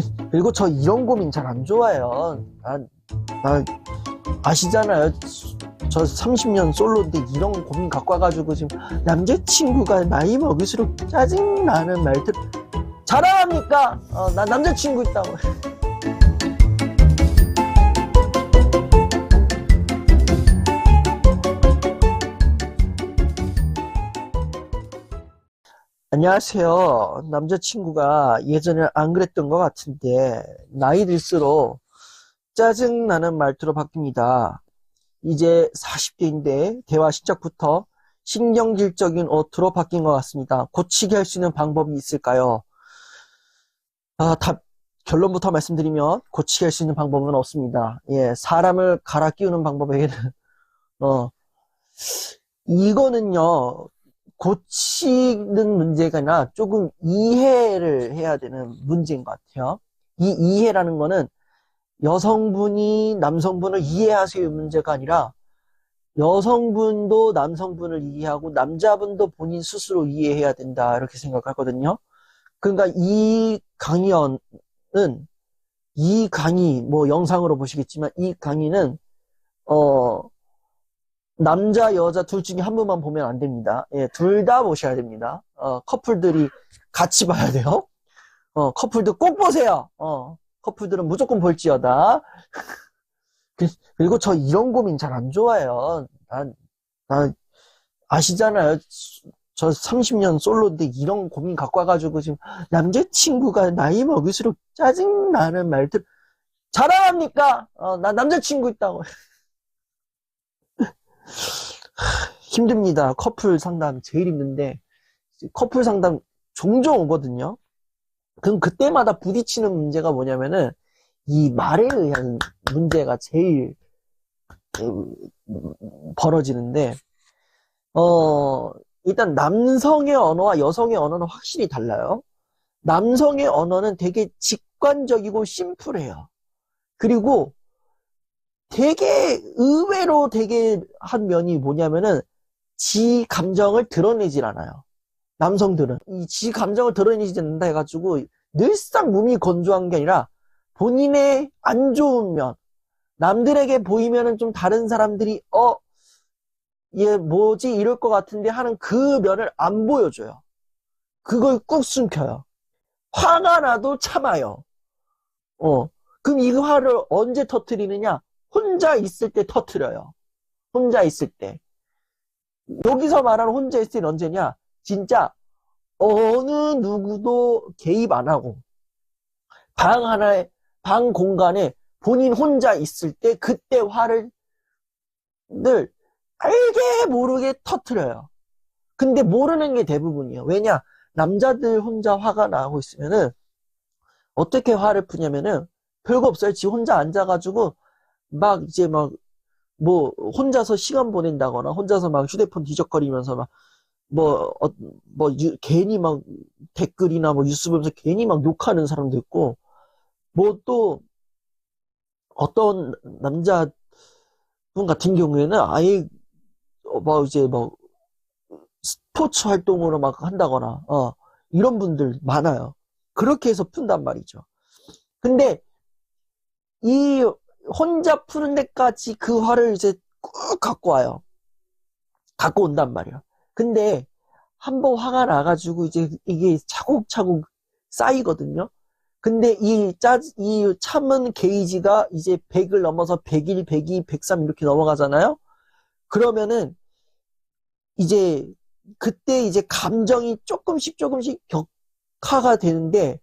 그- 그리고 저 이런 고민 잘 안 좋아해요. 난, 나 아시잖아요. 저 30년 솔로인데 이런 고민 갖고 와가지고 지금 남자친구가 나이 먹을수록 짜증나는 말들 자랑합니까? 어, 나 남자친구 있다고. 안녕하세요. 남자친구가 예전에 안 그랬던 것 같은데, 나이 들수록 짜증나는 말투로 바뀝니다. 이제 40대인데, 대화 시작부터 신경질적인 어투로 바뀐 것 같습니다. 고치게 할 수 있는 방법이 있을까요? 아, 답, 결론부터 말씀드리면, 고치게 할 수 있는 방법은 없습니다. 예, 사람을 갈아 끼우는 방법 외에는, 어, 이거는요, 고치는 문제가 아니라 조금 이해를 해야 되는 문제인 것 같아요. 이 이해라는 거는 여성분이 남성분을 이해하세요 문제가 아니라 여성분도 남성분을 이해하고 남자분도 본인 스스로 이해해야 된다 이렇게 생각하거든요. 그러니까 이 강의는 이 강의 뭐 영상으로 보시겠지만 이 강의는 어 남자, 여자 둘 중에 한 분만 보면 안 됩니다. 예, 둘 다 보셔야 됩니다. 어, 커플들이 같이 봐야 돼요. 어, 커플들 꼭 보세요. 어, 커플들은 무조건 볼지어다. 그- 그리고 저 이런 고민 잘 안 좋아해요. 난, 난, 아시잖아요. 저 30년 솔로인데 이런 고민 갖고 와가지고 지금 남자친구가 나이 먹을수록 짜증나는 말들 자랑합니까? 어, 나 남자친구 있다고. 힘듭니다. 커플 상담 제일 힘든데 커플 상담 종종 오거든요. 그럼 그때마다 부딪히는 문제가 뭐냐면은 이 말에 의한 문제가 제일 음, 벌어지는데 어 일단 남성의 언어와 여성의 언어는 확실히 달라요. 남성의 언어는 되게 직관적이고 심플해요. 그리고 되게 의외로 되게 한 면이 뭐냐면은 지 감정을 드러내질 않아요. 남성들은 이 지 감정을 드러내지 않는다 해가지고 늘상 몸이 건조한 게 아니라 본인의 안 좋은 면 남들에게 보이면은 좀 다른 사람들이 어 얘 뭐지 이럴 것 같은데 하는 그 면을 안 보여줘요. 그걸 꾹 숨겨요. 화가 나도 참아요. 어 그럼 이 화를 언제 터트리느냐? 혼자 있을 때 터트려요. 혼자 있을 때. 여기서 말하는 혼자 있을 때는 언제냐? 진짜 어느 누구도 개입 안 하고 방 하나에 방 공간에 본인 혼자 있을 때 그때 화를 늘 알게 모르게 터트려요. 근데 모르는 게 대부분이에요. 왜냐? 남자들 혼자 화가 나고 있으면은 어떻게 화를 푸냐면은 별거 없어요. 지 혼자 앉아가지고 막 이제 막 뭐 혼자서 시간 보낸다거나 혼자서 막 휴대폰 뒤적거리면서 막 뭐 어, 뭐 유- 괜히 막 댓글이나 뭐 뉴스 보면서 괜히 막 욕하는 사람도 있고 뭐 또 어떤 남자분 같은 경우에는 아예 어, 뭐 이제 뭐 스포츠 활동으로 막 한다거나 어 이런 분들 많아요. 그렇게 해서 푼단 말이죠. 근데 이 혼자 푸는 데까지 그 화를 이제 꾹 갖고 와요. 갖고 온단 말이에요. 근데 한 번 화가 나가지고 이제 이게 차곡차곡 쌓이거든요. 근데 이 짜, 이 참은 게이지가 이제 100을 넘어서 101, 102, 103 이렇게 넘어가잖아요. 그러면은 이제 그때 이제 감정이 조금씩 조금씩 격화가 되는데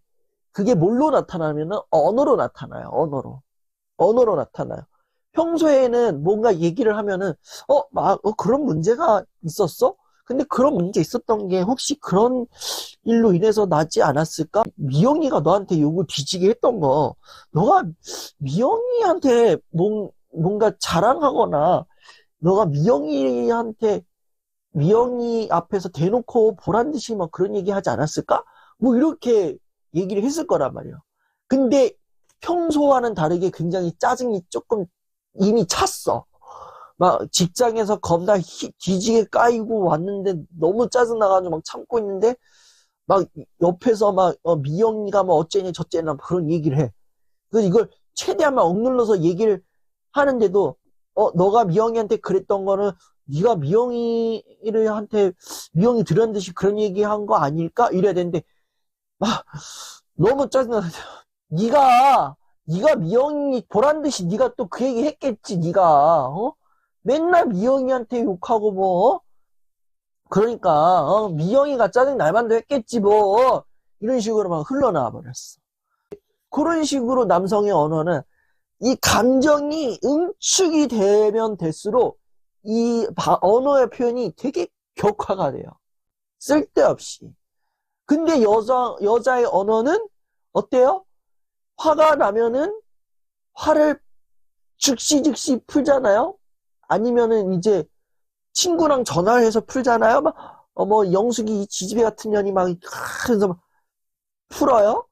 그게 뭘로 나타나면은 언어로 나타나요. 언어로. 언어로 나타나요. 평소에는 뭔가 얘기를 하면은, 어, 막, 어, 그런 문제가 있었어? 근데 그런 문제 있었던 게 혹시 그런 일로 인해서 나지 않았을까? 미영이가 너한테 욕을 뒤지게 했던 거, 너가 미영이한테 뭔, 뭔가 자랑하거나, 너가 미영이한테, 미영이 앞에서 대놓고 보란 듯이 막 그런 얘기 하지 않았을까? 뭐 이렇게 얘기를 했을 거란 말이에요. 근데 평소와는 다르게 굉장히 짜증이 조금 이미 찼어. 막 직장에서 겁나 히- 뒤지게 까이고 왔는데 너무 짜증나가지고 막 참고 있는데 막 옆에서 막 어, 미영이가 뭐 어째니 저째나 그런 얘기를 해. 그 이걸 최대한 막 억눌러서 얘기를 하는데도 어 너가 미영이한테 그랬던 거는 네가 미영이를 한테 미영이 들은 듯이 그런 얘기한 거 아닐까 이래야 되는데 막 너무 짜증나. 네가 네가 미영이 보란 듯이 네가 또 그 얘기 했겠지 네가 어 맨날 미영이한테 욕하고 뭐 어? 그러니까 어, 미영이가 짜증 날 만도 했겠지 뭐 이런 식으로 막 흘러나와 버렸어. 그런 식으로 남성의 언어는 이 감정이 응축이 되면 될수록 이 바- 언어의 표현이 되게 격화가 돼요. 쓸데없이. 근데 여자, 여자의 언어는 어때요? 화가 나면은 화를 즉시 즉시 풀잖아요? 아니면은 이제 친구랑 전화를 해서 풀잖아요? 막, 어, 뭐, 영숙이 지지배 같은 년이 막, 그래서 막 풀어요?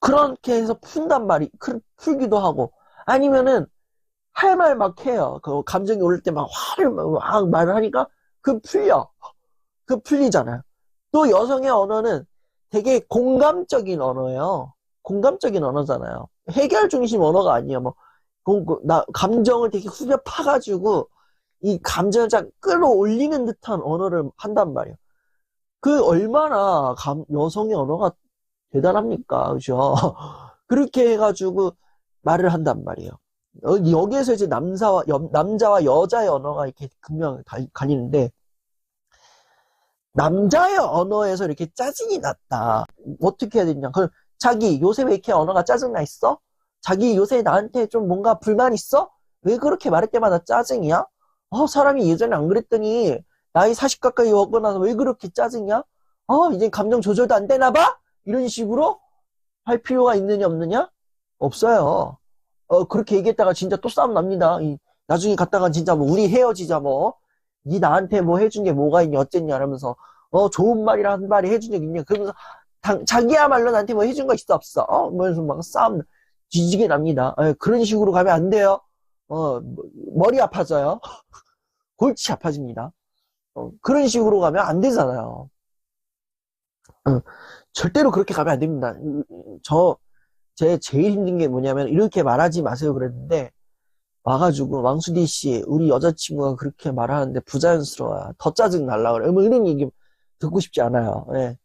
그렇게 해서 푼단 말이, 그- 풀기도 하고. 아니면은, 할 말 막 해요. 그 감정이 올때막 화를 막 말을 하니까, 그 풀려. 그 풀리잖아요. 또 여성의 언어는 되게 공감적인 언어예요. 공감적인 언어잖아요. 해결 중심 언어가 아니에요. 뭐, 공- 그- 나, 감정을 되게 후벼 파가지고, 이 감정을 쫙 끌어올리는 듯한 언어를 한단 말이에요. 그 얼마나 감- 여성의 언어가 대단합니까? 그죠? 그렇게 해가지고 말을 한단 말이에요. 어, 여기에서 이제 남자와, 여- 남자와 여자의 언어가 이렇게 분명 갈리는데, 남자의 언어에서 이렇게 짜증이 났다. 어떻게 해야 되냐. 그 자기 요새 왜 이렇게 언어가 짜증나 있어? 자기 요새 나한테 좀 뭔가 불만 있어? 왜 그렇게 말할 때마다 짜증이야? 어, 사람이 예전에 안 그랬더니 나이 40 가까이 먹고 나서 왜 그렇게 짜증이야? 어, 이제 감정 조절도 안 되나 봐? 이런 식으로 할 필요가 있느냐 없느냐? 없어요. 어, 그렇게 얘기했다가 진짜 또 싸움 납니다. 이, 나중에 갔다가 진짜 뭐 우리 헤어지자 뭐. 니 나한테 뭐 해준 게 뭐가 있냐 어쨌냐 이러면서 어 좋은 말이라 한 말이 해준 적 있냐 그러면서 당- 자기야말로 나한테 뭐 해준 거 있어? 없어. 어? 뭐해서 막 싸움 뒤지게 납니다. 예, 그런 식으로 가면 안 돼요. 어 뭐, 머리 아파져요. 골치 아파집니다. 어, 그런 식으로 가면 안 되잖아요. 어, 절대로 그렇게 가면 안 됩니다. 저 제 제일 힘든 게 뭐냐면 이렇게 말하지 마세요 그랬는데 와가지고 왕수디 씨 우리 여자친구가 그렇게 말하는데 부자연스러워요. 더 짜증 날라 그래. 뭐 이런 얘기 듣고 싶지 않아요. 예.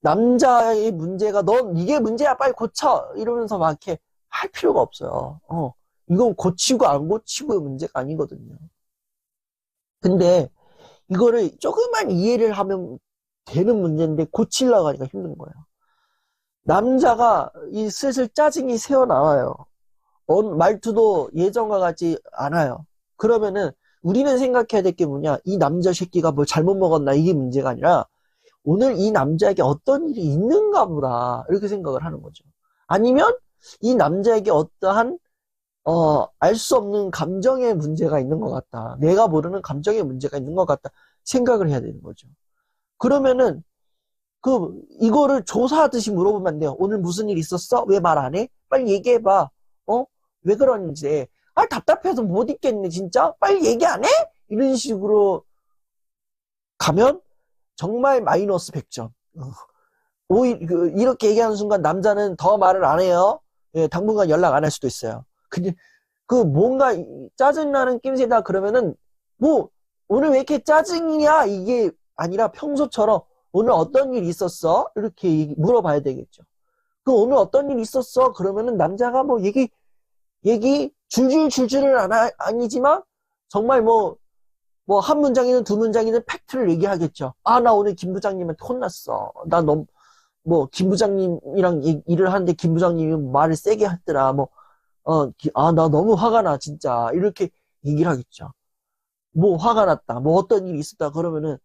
남자의 문제가 넌 이게 문제야 빨리 고쳐 이러면서 막 이렇게 할 필요가 없어요. 어 이건 고치고 안 고치고의 문제가 아니거든요. 근데 이거를 조금만 이해를 하면 되는 문제인데 고치려고 하니까 힘든 거예요. 남자가 이 슬슬 짜증이 새어 나와요. 어, 말투도 예전과 같지 않아요. 그러면은 우리는 생각해야 될 게 뭐냐? 이 남자 새끼가 뭘 잘못 먹었나? 이게 문제가 아니라 오늘 이 남자에게 어떤 일이 있는가 보다. 이렇게 생각을 하는 거죠. 아니면 이 남자에게 어떠한 어, 알 수 없는 감정의 문제가 있는 것 같다. 내가 모르는 감정의 문제가 있는 것 같다. 생각을 해야 되는 거죠. 그러면은 그 이거를 조사하듯이 물어보면 안 돼요. 오늘 무슨 일 있었어? 왜 말 안 해? 빨리 얘기해 봐. 어? 왜 그러는지. 아, 답답해서 못 있겠네, 진짜? 빨리 얘기 안 해? 이런 식으로 가면 정말 마이너스 100점. 오히려, 그, 이렇게 얘기하는 순간 남자는 더 말을 안 해요. 예, 당분간 연락 안 할 수도 있어요. 근데 그 뭔가 짜증나는 낌새다 그러면은 뭐, 오늘 왜 이렇게 짜증이냐? 이게 아니라 평소처럼 오늘 어떤 일 있었어? 이렇게 물어봐야 되겠죠. 그 오늘 어떤 일 있었어? 그러면은 남자가 뭐 얘기 얘기 줄줄 줄줄은 안 하- 아니지만 정말 뭐 뭐 한 문장이든 두 문장이든 팩트를 얘기하겠죠. 아 나 오늘 김 부장님한테 혼났어. 나 너무 뭐 김 부장님이랑 이- 일을 하는데 김 부장님이 말을 세게 했더라. 뭐 어 아 나 너무 화가 나 진짜 이렇게 얘기를 하겠죠. 뭐 화가 났다. 뭐 어떤 일이 있었다 그러면은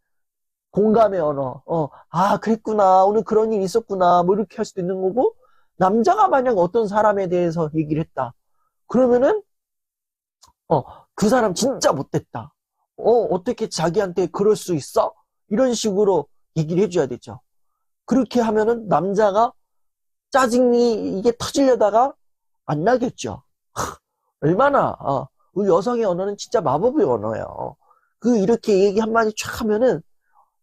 공감의 언어. 어, 아, 그랬구나. 오늘 그런 일이 있었구나. 뭐 이렇게 할 수도 있는 거고, 남자가 만약 어떤 사람에 대해서 얘기를 했다. 그러면은, 어, 그 사람 진짜 못됐다. 어, 어떻게 자기한테 그럴 수 있어? 이런 식으로 얘기를 해줘야 되죠. 그렇게 하면은 남자가 짜증이 이게 터지려다가 안 나겠죠. 얼마나, 어, 우리 여성의 언어는 진짜 마법의 언어예요. 그 이렇게 얘기 한마디 촥 하면은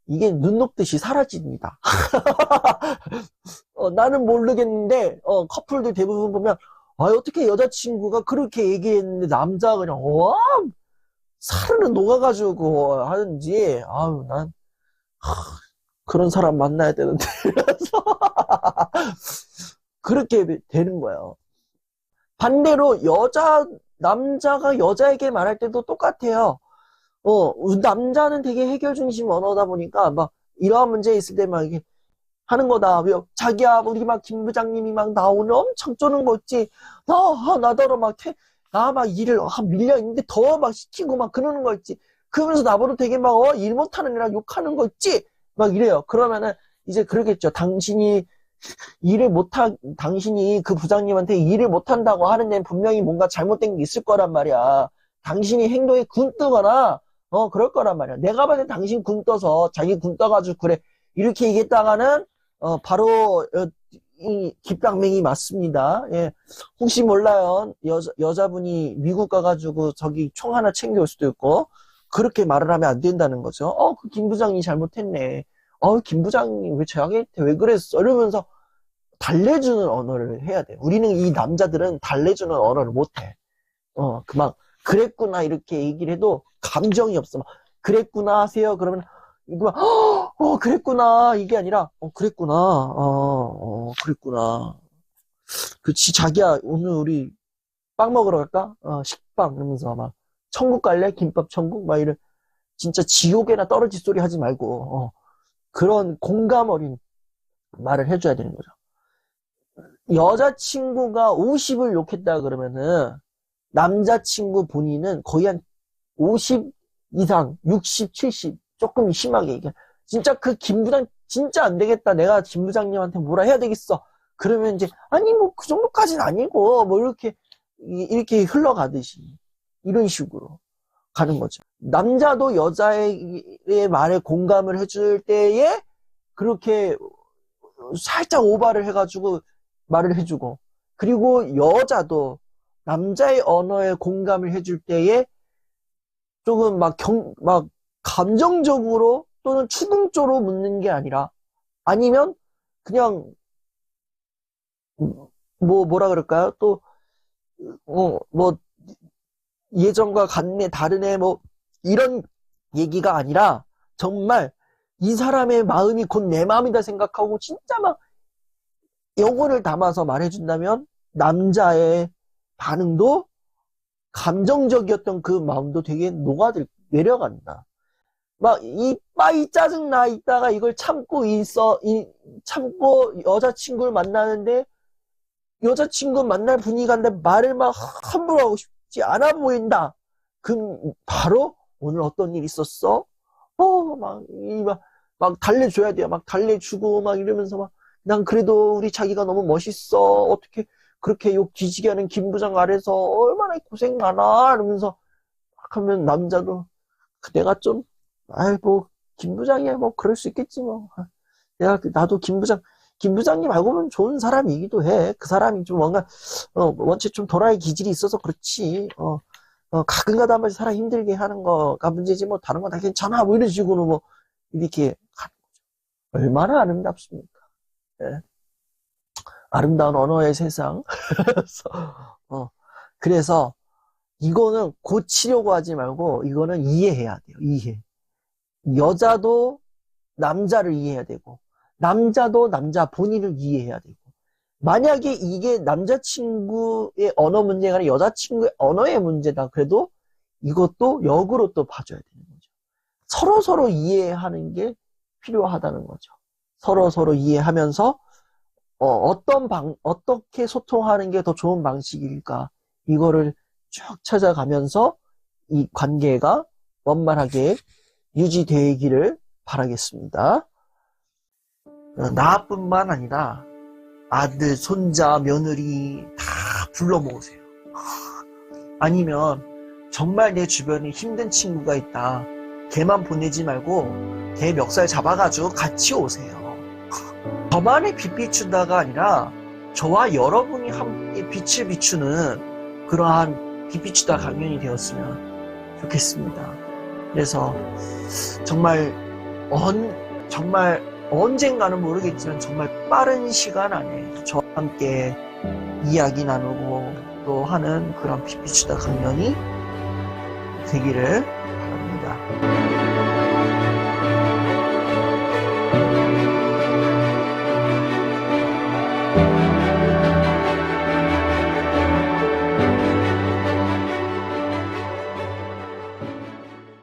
이게 눈 녹듯이 사라집니다. 어, 나는 모르겠는데, 어, 커플들 대부분 보면, 아, 어떻게 여자친구가 그렇게 얘기했는데 남자가 그냥, 와, 살은 녹아가지고 하는지, 아유, 난, 하, 그런 사람 만나야 되는데. 그래서, 그렇게 되는 거예요. 반대로 여자, 남자가 여자에게 말할 때도 똑같아요. 어, 남자는 되게 해결 중심 언어다 보니까 막 이러한 문제 있을 때 막 이게 하는 거다. 왜, 자기야, 우리 막 김 부장님이 막 나 오늘 엄청 쪼는 거 있지. 나, 아, 나더러 막, 퇴, 나 막 일을 아, 밀려 있는데 더 막 시키고 막 그러는 거 있지. 그러면서 나보고 되게 막, 어, 일 못하는 애라 욕하는 거 있지. 막 이래요. 그러면은 이제 그러겠죠. 당신이 일을 못한, 당신이 그 부장님한테 일을 못한다고 하는 데는 분명히 뭔가 잘못된 게 있을 거란 말이야. 당신이 행동에 군 뜨거나, 어, 그럴 거란 말이야. 내가 봤을 때 당신 군 떠서, 자기 군 떠가지고, 그래. 이렇게 얘기했다가는, 어, 바로, 어, 이, 깁당맹이 맞습니다. 예. 혹시 몰라요. 여자, 여자분이 미국 가가지고 저기 총 하나 챙겨올 수도 있고, 그렇게 말을 하면 안 된다는 거죠. 어, 그 김 부장이 잘못했네. 어, 김 부장이 왜 저한테 왜 그랬어? 이러면서 달래주는 언어를 해야 돼. 우리는 이 남자들은 달래주는 언어를 못해. 어, 그만, 그랬구나, 이렇게 얘기를 해도 감정이 없어. 막, 그랬구나 하세요. 그러면, 이거 막, 어, 그랬구나. 이게 아니라, 어, 그랬구나. 어, 어, 그랬구나. 그치, 자기야, 오늘 우리 빵 먹으러 갈까? 어, 식빵. 이러면서 막, 천국 갈래? 김밥 천국? 막 이런, 진짜 지옥에나 떨어질 소리 하지 말고, 어, 그런 공감 어린 말을 해줘야 되는 거죠. 여자친구가 50을 욕했다 그러면은, 남자친구 본인은 거의 한 50 이상, 60, 70, 조금 심하게 얘기해. 진짜 그 김부장 진짜 안 되겠다. 내가 김 부장님한테 뭐라 해야 되겠어. 그러면 이제, 아니, 뭐, 그 정도까지는 아니고, 뭐, 이렇게, 이- 이렇게 흘러가듯이. 이런 식으로 가는 거죠. 남자도 여자의 말에 공감을 해줄 때에, 그렇게 살짝 오바를 해가지고 말을 해주고, 그리고 여자도 남자의 언어에 공감을 해줄 때에 조금 막 경, 막 감정적으로 또는 추궁적으로 묻는 게 아니라 아니면 그냥 뭐 뭐라 그럴까요? 또 어, 뭐 예전과 같네 다르네 뭐 이런 얘기가 아니라 정말 이 사람의 마음이 곧 내 마음이다 생각하고 진짜 막 영혼을 담아서 말해준다면 남자의 반응도 감정적이었던 그 마음도 되게 녹아들, 내려간다. 막, 이, 빠이 짜증나 있다가 이걸 참고 있어, 이, 참고 여자친구를 만나는데, 여자친구 만날 분위기가 인데 말을 막 함부로 하고 싶지 않아 보인다. 그럼 바로 오늘 어떤 일 있었어? 어, 막, 이, 막, 막 달래줘야 돼요. 막 달래주고 막 이러면서 막, 난 그래도 우리 자기가 너무 멋있어. 어떻게, 그렇게 욕 뒤지게 하는 김 부장 아래서 얼마나 고생 많아 이러면서 막 하면 남자도 내가 좀 아이 뭐 김 부장이야 뭐 그럴 수 있겠지 뭐 내가 그- 나도 김 부장 김 부장님 알고 보면 좋은 사람이기도 해 그 사람이 좀 뭔가 어 원체 좀 도라이 기질이 있어서 그렇지 어, 어 가끔가다 한 번씩 사람 힘들게 하는 거가 문제지 뭐 다른 건 다 괜찮아 뭐 이런 식으로 뭐 이렇게 가는 거죠 얼마나 아름답습니까 예. 아름다운 언어의 세상. 어, 그래서 이거는 고치려고 하지 말고 이거는 이해해야 돼요. 이해. 여자도 남자를 이해해야 되고 남자도 남자 본인을 이해해야 되고 만약에 이게 남자친구의 언어 문제가 아니라 여자친구의 언어의 문제다. 그래도 이것도 역으로 또 봐줘야 되는 거죠. 서로 서로 이해하는 게 필요하다는 거죠. 서로 서로 이해하면서 어, 떤 방, 어떻게 소통하는 게 더 좋은 방식일까? 이거를 쭉 찾아가면서 이 관계가 원만하게 유지되기를 바라겠습니다. 어, 나뿐만 아니라 아들, 손자, 며느리 다 불러 모으세요. 아니면 정말 내 주변에 힘든 친구가 있다. 걔만 보내지 말고 걔 멱살 잡아가지고 같이 오세요. 저만의 빛 비춘다가 아니라 저와 여러분이 함께 빛을 비추는 그러한 빛 비추다 강연이 되었으면 좋겠습니다. 그래서 정말 언, 정말 언젠가는 모르겠지만 정말 빠른 시간 안에 저와 함께 이야기 나누고 또 하는 그런 피피치다 강연이 되기를.